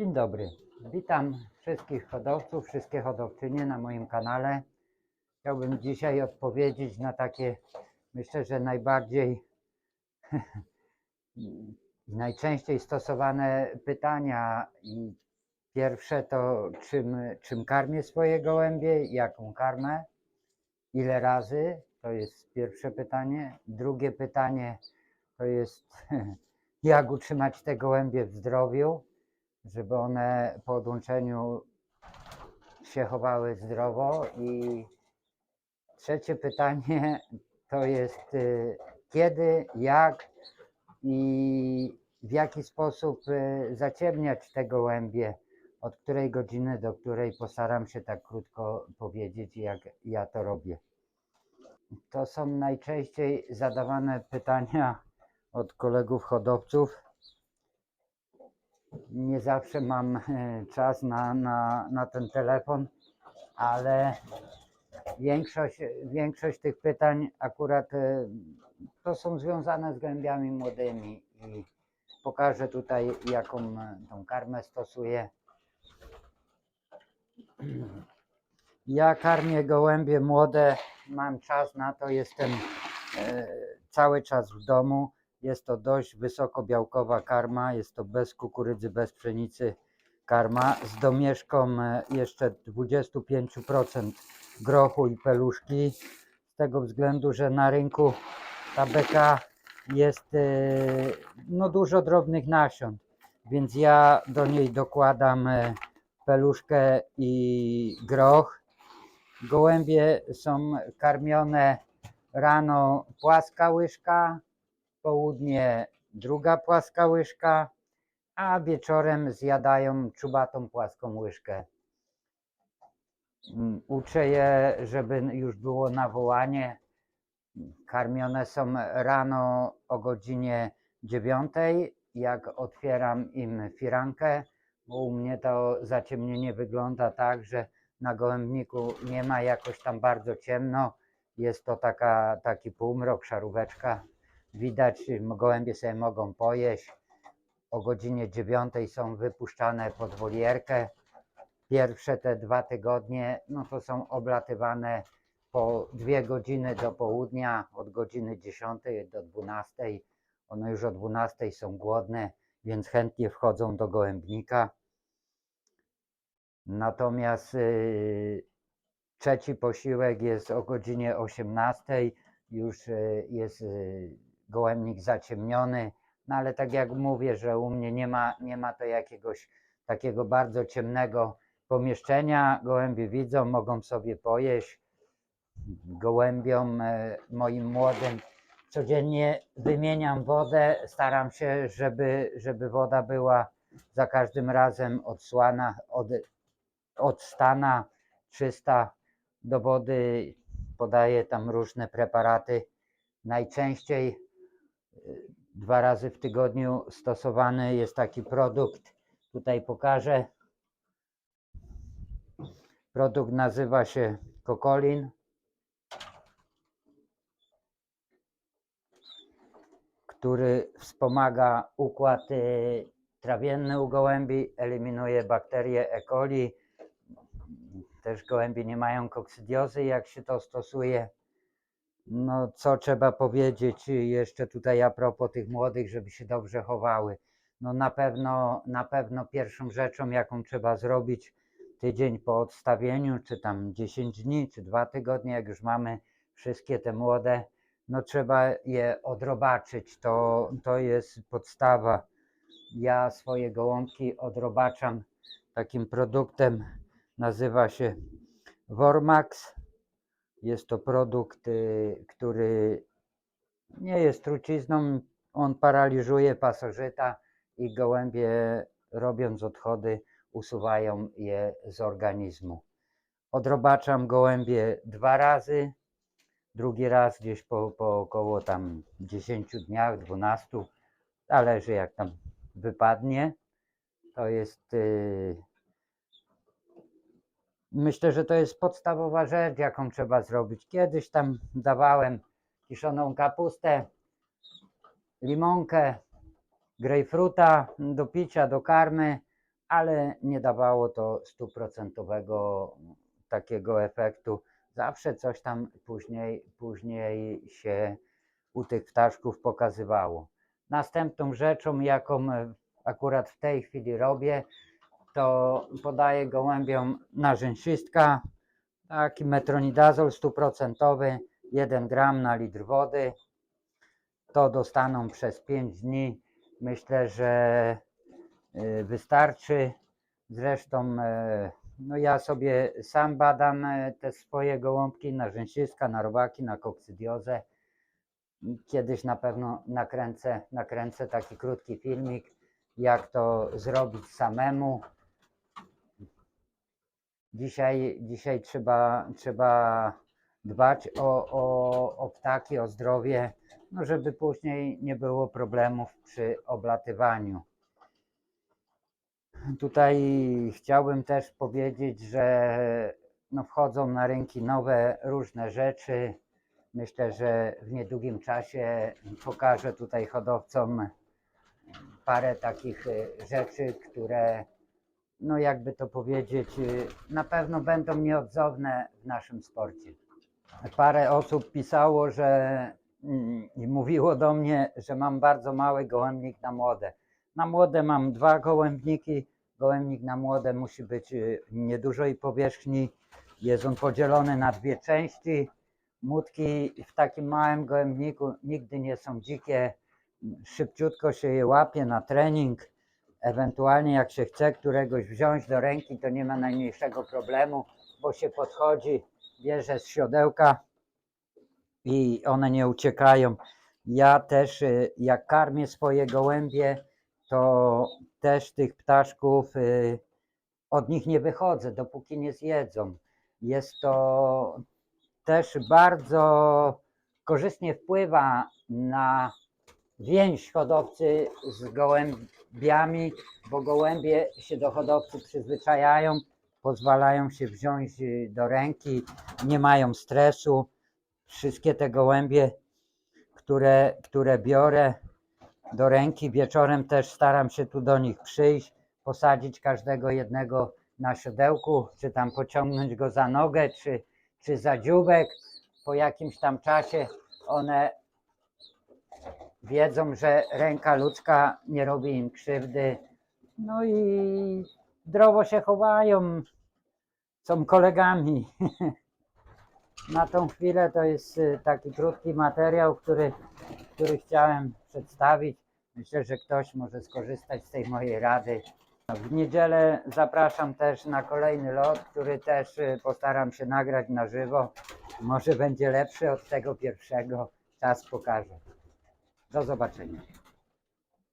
Dzień dobry. Witam wszystkich hodowców, wszystkie hodowczynie na moim kanale. Chciałbym dzisiaj odpowiedzieć na takie, myślę, że najbardziej najczęściej stosowane pytania. I pierwsze to, czym, czym karmię swoje gołębie, jaką karmę, ile razy, to jest pierwsze pytanie. Drugie pytanie to jest, jak utrzymać te gołębie w zdrowiu żeby one po odłączeniu się chowały zdrowo. I trzecie pytanie to jest y, kiedy, jak i w jaki sposób y, zaciemniać te gołębie, od której godziny do której postaram się tak krótko powiedzieć, jak ja to robię. To są najczęściej zadawane pytania od kolegów hodowców nie zawsze mam e, czas na, na, na ten telefon, ale większość, większość tych pytań akurat e, to są związane z gębiami młodymi i pokażę tutaj jaką e, tą karmę stosuję. Ja karmię gołębie młode, mam czas na to, jestem cały czas w domu. Jest to dość wysokobiałkowa karma, jest to bez kukurydzy, bez pszenicy karma z domieszką e, jeszcze 25% grochu i peluszki. Z tego względu, że na rynku ta beka jest e, no, dużo drobnych nasion, więc ja do niej dokładam e, peluszkę i groch. Gołębie są karmione rano płaska łyżka, południe druga płaska łyżka, a wieczorem zjadają czubatą płaską łyżkę. Mm, Uczę je, żeby już było nawołanie. Karmione są rano o godzinie 9, jak otwieram im firankę, bo u mnie to zaciemnienie wygląda tak, że na gołębniku nie ma jakoś tam bardzo ciemno. Jest to taka, taki półmrok, szaróweczka Widać, gołębie sobie mogą pojeść. O godzinie 9 są wypuszczane pod wolierkę. Pierwsze te dwa tygodnie, no to są oblatywane po dwie godziny do południa, od godziny 10 do 12. One już o 12 są głodne, więc chętnie wchodzą do gołębnika. Natomiast yy, trzeci posiłek jest o godzinie 18. Już yy, jest yy, gołębnik zaciemniony, no ale tak jak mówię, że u mnie nie ma, nie ma to jakiegoś takiego bardzo ciemnego pomieszczenia. Gołębie widzą, mogą sobie pojeść. Gołębiom e, moim młodym codziennie wymieniam wodę. Staram się, żeby, żeby woda była za każdym razem odsłana, od, odstana, czysta. Do wody podaję tam różne preparaty. Najczęściej dwa razy w tygodniu stosowany jest taki produkt. Tutaj pokażę. Produkt nazywa się Kokolin. który wspomaga układ y, trawienny u gołębi, eliminuje bakterie E. coli. Też gołębie nie mają kokcydiozy, jak się to stosuje. No, co trzeba powiedzieć jeszcze tutaj a propos tych młodych, żeby się dobrze chowały. No na pewno, na pewno pierwszą rzeczą, jaką trzeba zrobić tydzień po odstawieniu, czy tam 10 dni, czy dwa tygodnie, jak już mamy wszystkie te młode, no trzeba je odrobaczyć. To, to jest podstawa. Ja swoje gołąbki odrobaczam takim produktem, nazywa się Wormax. Jest to produkt, y, który nie jest trucizną. On paraliżuje pasożyta i gołębie, robiąc odchody, usuwają je z organizmu. Odrobaczam gołębie dwa razy. Drugi raz gdzieś po, po około tam 10 dniach, 12. Zależy jak tam wypadnie. To jest y, Myślę, że to jest podstawowa rzecz, jaką trzeba zrobić. Kiedyś tam dawałem kiszoną kapustę, limonkę, grejpfruta do picia, do karmy. ale nie dawało to stuprocentowego takiego efektu. Zawsze coś tam później, później się u tych ptaszków pokazywało. Następną rzeczą, jaką akurat w tej chwili robię, to podaję gołębiom narzędzistka, taki metronidazol stuprocentowy, 1 gram na litr wody. To dostaną przez 5 dni. Myślę, że y, wystarczy. Zresztą e, no ja sobie sam badam e, te swoje gołąbki na rzęsiska, na robaki, na koksydiozę. Kiedyś na pewno nakręcę, nakręcę taki krótki filmik, jak to zrobić samemu. Dzisiaj, dzisiaj trzeba, trzeba dbać o, o, o ptaki, o zdrowie, no żeby później nie było problemów przy oblatywaniu. Tutaj chciałbym też powiedzieć, że no wchodzą na rynki nowe różne rzeczy. Myślę, że w niedługim czasie pokażę tutaj hodowcom parę takich y, rzeczy, które, no jakby to powiedzieć, y, na pewno będą nieodzowne w naszym sporcie. Parę osób pisało, że mm, i mówiło do mnie, że mam bardzo mały gołębnik na młode. Na młode mam dwa gołębniki. Gołębnik na młode musi być y, niedużej powierzchni. Jest on podzielony na dwie części. Młódki w takim małym gołębniku nigdy nie są dzikie. Szybciutko się je łapie na trening. Ewentualnie jak się chce któregoś wziąć do ręki, to nie ma najmniejszego problemu, bo się podchodzi, bierze z siodełka i one nie uciekają. Ja też, y, jak karmię swoje gołębie, to też tych ptaszków y, od nich nie wychodzę, dopóki nie zjedzą. Jest to też bardzo korzystnie wpływa na więź hodowcy z gołębiami, bo gołębie się do hodowcy przyzwyczajają, pozwalają się wziąć y, do ręki, nie mają stresu. Wszystkie te gołębie, które, które biorę do ręki, wieczorem też staram się tu do nich przyjść, posadzić każdego jednego na siodełku, czy tam pociągnąć go za nogę, czy, czy za dzióbek. Po jakimś tam czasie one wiedzą, że ręka ludzka nie robi im krzywdy. No i zdrowo się chowają, są kolegami. Na tą chwilę to jest y, taki krótki materiał, który, który chciałem przedstawić. Myślę, że ktoś może skorzystać z tej mojej rady. W niedzielę zapraszam też na kolejny lot, który też y, postaram się nagrać na żywo. Może będzie lepszy od tego pierwszego. Czas pokaże. Do zobaczenia.